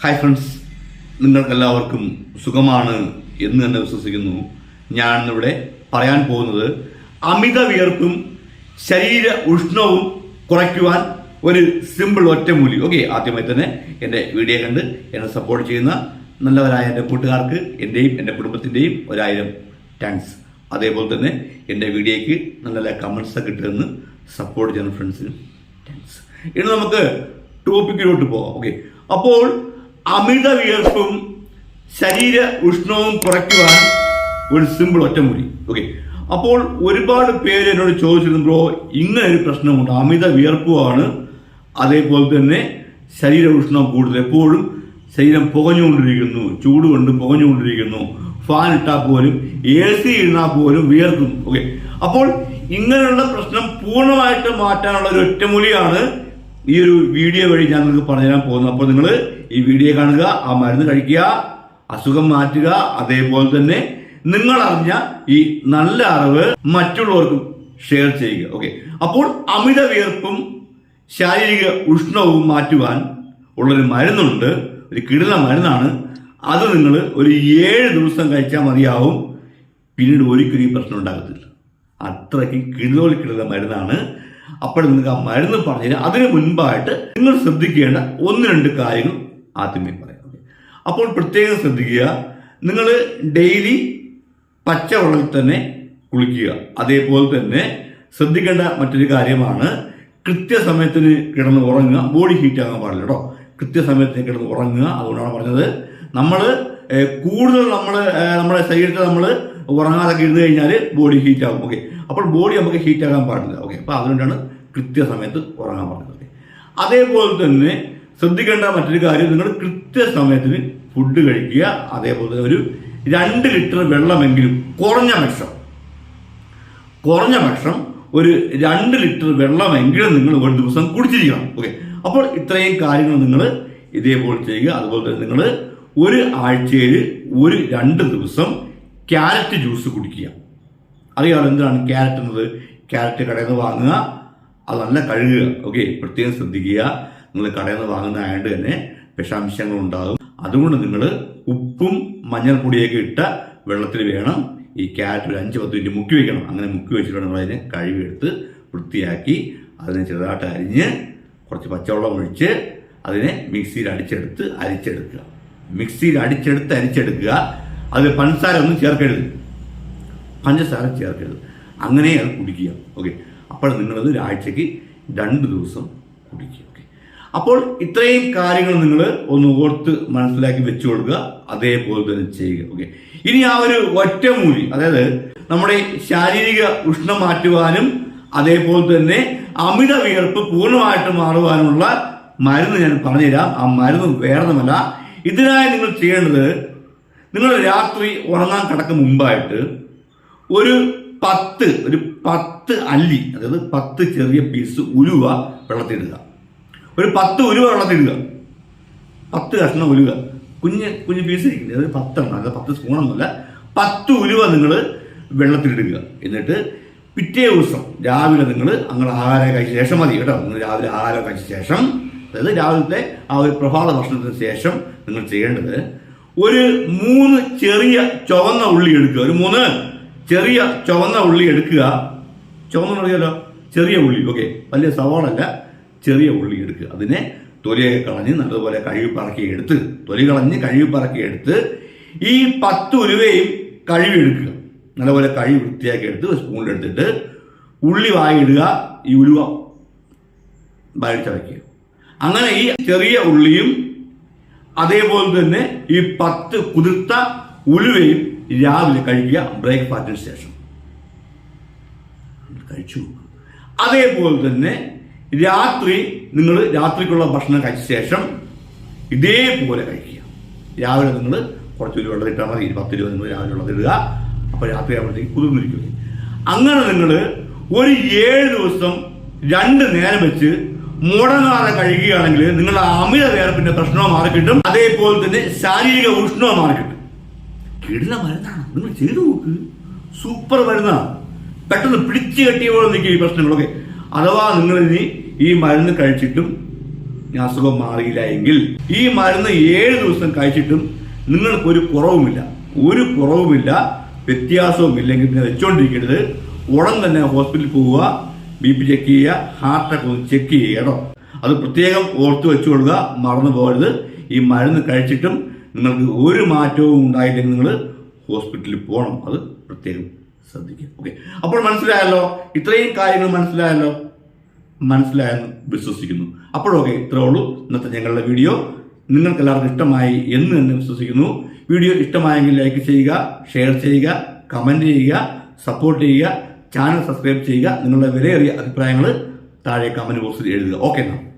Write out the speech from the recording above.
Hi friends നിങ്ങൾക്കെല്ലാവർക്കും സുഖമാണ് എന്ന് തന്നെ വിശ്വസിക്കുന്നു. ഞാൻ ഇവിടെ പറയാൻ പോകുന്നത് അമിത വിയർപ്പും ശരീര ഉഷ്ണവും കുറയ്ക്കുവാൻ ഒരു സിമ്പിൾ ഒറ്റമൂലി. ഓക്കെ ആദ്യമായി തന്നെ എന്റെ വീഡിയോ കണ്ട് എന്നെ സപ്പോർട്ട് ചെയ്യുന്ന നല്ലവരായ എന്റെ കൂട്ടുകാർക്ക് എന്റെയും എന്റെ കുടുംബത്തിന്റെയും ഒരായിരം താങ്ക്സ് അതേപോലെ തന്നെ എന്റെ വീഡിയോയ്ക്ക് നല്ല നല്ല കമൻസൊക്കെ കിട്ടുമെന്ന് സപ്പോർട്ട് ചെയ്യുന്ന ഫ്രണ്ട്സിനും താങ്ക്സ് ഇനി നമുക്ക് ടോപ്പിക്കിലോട്ട് പോകാം ഓക്കെ അപ്പോൾ അമിത വിയർപ്പും ശരീര ഉഷ്ണവും കുറയ്ക്കുവാൻ ഒരു സിമ്പിൾ ഒറ്റമൂലി ഓക്കെ അപ്പോൾ ഒരുപാട് പേര് എന്നോട് ചോദിച്ചിരുന്നു ബ്രോ ഇങ്ങനെ ഒരു പ്രശ്നമുണ്ട്. അമിത വിയർപ്പുമാണ് അതേപോലെ തന്നെ ശരീര ഉഷ്ണം കൂടുതൽ. എപ്പോഴും ശരീരം പുകഞ്ഞുകൊണ്ടിരിക്കുന്നു. ചൂട് കൊണ്ട് പുകഞ്ഞുകൊണ്ടിരിക്കുന്നു. ഫാൻ ഇട്ടാൽ പോലും എ സി ഇരുന്നാൽ പോലും വിയർക്കുന്നു. ഓക്കെ അപ്പോൾ ഇങ്ങനെയുള്ള പ്രശ്നം പൂർണമായിട്ട് മാറ്റാനുള്ള ഒരു ഒറ്റമൂലിയാണ് ഈ ഒരു വീഡിയോ വഴി ഞാൻ നിങ്ങൾക്ക് പറഞ്ഞുതരാൻ പോകുന്നത് അപ്പോൾ നിങ്ങൾ ഈ വീഡിയോ കാണുക ആ മരുന്ന് കഴിക്കുക അസുഖം മാറ്റുക അതേപോലെ തന്നെ നിങ്ങൾ അറിഞ്ഞ ഈ നല്ല അറിവ് മറ്റുള്ളവർക്കും ഷെയർ ചെയ്യുക. ഓക്കെ അപ്പോൾ അമിത വിയർപ്പും ശാരീരിക ഉഷ്ണവും മാറ്റുവാൻ ഉള്ളൊരു മരുന്നുണ്ട്. ഒരു കിടല മരുന്നാണ്. അത് നിങ്ങൾ ഒരു ഏഴ് ദിവസം കഴിച്ചാൽ മതിയാവും. പിന്നീട് ഒരിക്കലും ഈ പ്രശ്നം ഉണ്ടാകത്തില്ല. അത്രയ്ക്ക് കിടുതോൽ കിടുന്ന മരുന്നാണ്. അപ്പോൾ നിങ്ങൾക്ക് ആ മരുന്ന് പറഞ്ഞു അതിന് മുൻപായിട്ട് നിങ്ങൾ ശ്രദ്ധിക്കേണ്ട ഒന്ന് രണ്ട് കാര്യങ്ങൾ ആദ്യമേ പറയാം. അപ്പോൾ പ്രത്യേകം ശ്രദ്ധിക്കുക. നിങ്ങൾ ഡെയിലി പച്ചവെള്ളത്തിൽ തന്നെ കുളിക്കുക. അതേപോലെ തന്നെ ശ്രദ്ധിക്കേണ്ട മറ്റൊരു കാര്യമാണ് കൃത്യസമയത്തിന് കിടന്ന് ഉറങ്ങുക. ബോഡി ഹീറ്റ് ആകാൻ പാടില്ല കേട്ടോ കൃത്യസമയത്തിന് കിടന്ന് ഉറങ്ങുക. അതുകൊണ്ടാണ് പറഞ്ഞത്. നമ്മൾ കൂടുതൽ നമ്മൾ നമ്മുടെ ശരീരത്തിൽ നമ്മൾ ഉറങ്ങാതൊക്കെ ഇരുന്ന് കഴിഞ്ഞാൽ ബോഡി ഹീറ്റ് ആകും. ഓക്കെ അപ്പോൾ ബോഡി നമുക്ക് ഹീറ്റ് ആകാൻ പാടില്ല. ഓക്കെ അപ്പോൾ അതുകൊണ്ടാണ് കൃത്യസമയത്ത് ഉറങ്ങാൻ പാടുന്നത് അതേപോലെ തന്നെ ശ്രദ്ധിക്കേണ്ട മറ്റൊരു കാര്യം നിങ്ങൾ കൃത്യസമയത്തിന് ഫുഡ് കഴിക്കുക. അതേപോലെ തന്നെ ഒരു രണ്ട് ലിറ്റർ വെള്ളമെങ്കിലും കുറഞ്ഞ പക്ഷം കുറഞ്ഞ പക്ഷം ഒരു രണ്ട് ലിറ്റർ വെള്ളമെങ്കിലും നിങ്ങൾ ഒരു ദിവസം കുടിച്ചിരിക്കണം. ഓക്കെ അപ്പോൾ ഇത്രയും കാര്യങ്ങൾ നിങ്ങൾ ഇതേപോലെ ചെയ്യുക. അതുപോലെ തന്നെ നിങ്ങൾ ഒരു ആഴ്ചയിൽ ഒരു രണ്ട് ദിവസം ക്യാരറ്റ് ജ്യൂസ് കുടിക്കുക. അറിയാമല്ലോ എന്താണ് ക്യാരറ്റ് എന്നത്? ക്യാരറ്റ് കടയിൽ നിന്ന് വാങ്ങുക അത് നല്ല കഴുകുക. ഓക്കെ പ്രത്യേകം ശ്രദ്ധിക്കുക. നിങ്ങൾ കടയിൽ നിന്ന് വാങ്ങുന്നതായതുകൊണ്ട് തന്നെ വിഷാംശങ്ങൾ ഉണ്ടാകും. അതുകൊണ്ട് നിങ്ങൾ ഉപ്പും മഞ്ഞൾപ്പൊടിയൊക്കെ ഇട്ട വെള്ളത്തിൽ വേണം ഈ ക്യാരറ്റ് ഒരു അഞ്ച് പത്ത് മിനിറ്റ് മുക്കി വെക്കണം. അങ്ങനെ മുക്കി വെച്ചിട്ട് നമ്മൾ അതിനെ കഴുകിയെടുത്ത് വൃത്തിയാക്കി അതിനെ ചെറുതായിട്ട് അരിഞ്ഞ് കുറച്ച് പച്ചവെള്ളം ഒഴിച്ച് അതിനെ മിക്സിയിൽ അടിച്ചെടുത്ത് അരിച്ചെടുക്കുക. മിക്സിയിൽ അടിച്ചെടുത്ത് അരിച്ചെടുക്കുക. അതിൽ പഞ്ചസാര ഒന്നും ചേർക്കരുത്. പഞ്ചസാര ചേർക്കരുത്. അങ്ങനെ അത് കുടിക്കുക. ഓക്കെ. അപ്പോൾ നിങ്ങളത് ഒരാഴ്ചയ്ക്ക് രണ്ട് ദിവസം കുടിക്കുക. ഓക്കെ. അപ്പോൾ ഇത്രയും കാര്യങ്ങൾ നിങ്ങൾ ഒന്ന് ഓർത്ത് മനസ്സിലാക്കി വെച്ചു കൊടുക്കുക. അതേപോലെ തന്നെ ചെയ്യുക. ഓക്കെ. ഇനി ആ ഒരു ഒറ്റമൂലി അതായത് നമ്മുടെ ശാരീരിക ഉഷ്ണം മാറ്റുവാനും അതേപോലെ തന്നെ അമിത വിയർപ്പ് പൂർണമായിട്ട് മാറുവാനുമുള്ള മരുന്ന് ഞാൻ പറഞ്ഞുതരാം. ആ മരുന്ന് വേറൊന്നുമല്ല. ഇതിനായി നിങ്ങൾ ചെയ്യേണ്ടത് നിങ്ങൾ രാത്രി ഉറങ്ങാൻ കിടക്കും മുമ്പായിട്ട് ഒരു പത്ത് ഒരു പത്ത് അല്ലി അതായത് പത്ത് ചെറിയ പീസ് ഉലുവ വെള്ളത്തിടുക ഒരു പത്ത് ഉലുവ വെള്ളത്തിടുക പത്ത് കഷ്ണം ഉലുവ. കുഞ്ഞ് കുഞ്ഞ് പീസ് ഇരിക്കുന്നത് അതായത് പത്തെണ്ണം അതായത് പത്ത് സ്പൂണൊന്നുമല്ല. പത്ത് ഉലുവ നിങ്ങൾ വെള്ളത്തിലിടുക. എന്നിട്ട് പിറ്റേ ദിവസം രാവിലെ നിങ്ങൾ അങ്ങനെ ആഹാരം കഴിച്ച ശേഷം മതി കേട്ടോ. നിങ്ങൾ രാവിലെ ആഹാരം കഴിച്ച ശേഷം അതായത് രാവിലത്തെ ആ ഒരു പ്രഭാത ഭക്ഷണത്തിന് ശേഷം നിങ്ങൾ ചെയ്യേണ്ടത് ഒരു മൂന്ന് ചെറിയ ചുവന്ന ഉള്ളി എടുക്കുക. ഒരു മൂന്ന് ചെറിയ ചുവന്ന ഉള്ളി എടുക്കുക. ചുവന്ന അറിയാലോ ചെറിയ ഉള്ളി. ഓക്കെ വലിയ സവാളല്ല. ചെറിയ ഉള്ളി എടുക്കുക. അതിനെ തൊലിയൊക്കെ കളഞ്ഞ് നല്ലതുപോലെ കഴുകി പറക്കി എടുത്ത് തൊലി കളഞ്ഞ് കഴുകി പറക്കി എടുത്ത് ഈ പത്ത് ഉലുവയും കഴുകി എടുക്കുക നല്ലപോലെ കഴുകി വൃത്തിയാക്കി എടുത്ത് സ്പൂണിലെടുത്തിട്ട് ഉള്ളി വായിടുക ഈ ഉലുവ വായിച്ച വയ്ക്കുക അങ്ങനെ ഈ ചെറിയ ഉള്ളിയും അതേപോലെ തന്നെ ഈ പത്ത് കുതിർത്ത ഉലുവയും രാവിലെ കഴിക്കുക ബ്രേക്ക്ഫാസ്റ്റിന് ശേഷം. കഴിച്ചു. അതേപോലെ തന്നെ രാത്രി നിങ്ങൾ രാത്രിക്കുള്ള ഭക്ഷണം കഴിച്ച ശേഷം ഇതേപോലെ കഴിക്കുക. രാവിലെ നിങ്ങൾ കുറച്ച് ഒരു വെള്ളം ഇട്ടാൽ മതി പത്ത് രൂപ നിങ്ങൾ രാവിലെ വെള്ളം ഇടുക. അപ്പോൾ രാത്രി ആകുമ്പോഴത്തേക്ക് കുതിർന്നിരിക്കും. അങ്ങനെ നിങ്ങൾ ഒരു ഏഴ് ദിവസം രണ്ട് നേരം വെച്ച് മുടങ്ങാതെ കഴിയുകയാണെങ്കിൽ നിങ്ങളുടെ അമിത വേർപ്പിന്റെ പ്രശ്നവും മാറിക്കിട്ടും അതേപോലെ തന്നെ ശാരീരിക ഉഷ്ണവും മാറിക്കിട്ടും കിടില മരുന്നാണ്? നിങ്ങൾ ചെയ്തു നോക്ക്. സൂപ്പർ മരുന്നാണ്. പെട്ടെന്ന് പിടിച്ചു കെട്ടിയ പോലെ നിൽക്കും ഈ പ്രശ്നങ്ങളൊക്കെ. അഥവാ നിങ്ങൾ ഇനി ഈ മരുന്ന് കഴിച്ചിട്ടും അസുഖം മാറിയില്ല എങ്കിൽ ഈ മരുന്ന് ഏഴ് ദിവസം കഴിച്ചിട്ടും നിങ്ങൾക്കൊരു കുറവുമില്ല. ഒരു കുറവുമില്ല. വ്യത്യാസവും ഇല്ലെങ്കിൽ പിന്നെ വെച്ചോണ്ടിരിക്കരുത്. ഉടൻ തന്നെ ഹോസ്പിറ്റലിൽ പോവുക. ബി പി ചെക്ക് ചെയ്യുക ഹാർട്ടൊക്കെ ഒന്ന് ചെക്ക് ചെയ്യുക കേട്ടോ. അത് പ്രത്യേകം ഓർത്ത് വെച്ചുകൊള്ളുക മറന്നു പോകരുത്. ഈ മരുന്ന് കഴിച്ചിട്ടും നിങ്ങൾക്ക് ഒരു മാറ്റവും ഉണ്ടായില്ലെങ്കിൽ നിങ്ങൾ ഹോസ്പിറ്റലിൽ പോകണം. അത് പ്രത്യേകം ശ്രദ്ധിക്കുക. ഓക്കെ അപ്പോൾ മനസ്സിലായല്ലോ? ഇത്രയും കാര്യങ്ങൾ മനസ്സിലായല്ലോ? മനസ്സിലായെന്ന് വിശ്വസിക്കുന്നു. അപ്പോഴൊക്കെ ഇത്രേ ഉള്ളൂ. ഇന്നത്തെ ഞങ്ങളുടെ വീഡിയോ നിങ്ങൾക്ക് എല്ലാവർക്കും ഇഷ്ടമായി എന്ന് തന്നെ വിശ്വസിക്കുന്നു. വീഡിയോ ഇഷ്ടമായെങ്കിൽ ലൈക്ക് ചെയ്യുക ഷെയർ ചെയ്യുക കമന്റ് ചെയ്യുക സപ്പോർട്ട് ചെയ്യുക. ചാനൽ സബ്സ്ക്രൈബ് ചെയ്യുക. നിങ്ങളുടെ വിലയേറിയ അഭിപ്രായങ്ങൾ താഴെ കമന്റ് ബോക്സിൽ എഴുതുക. ഓക്കെ എന്നാൽ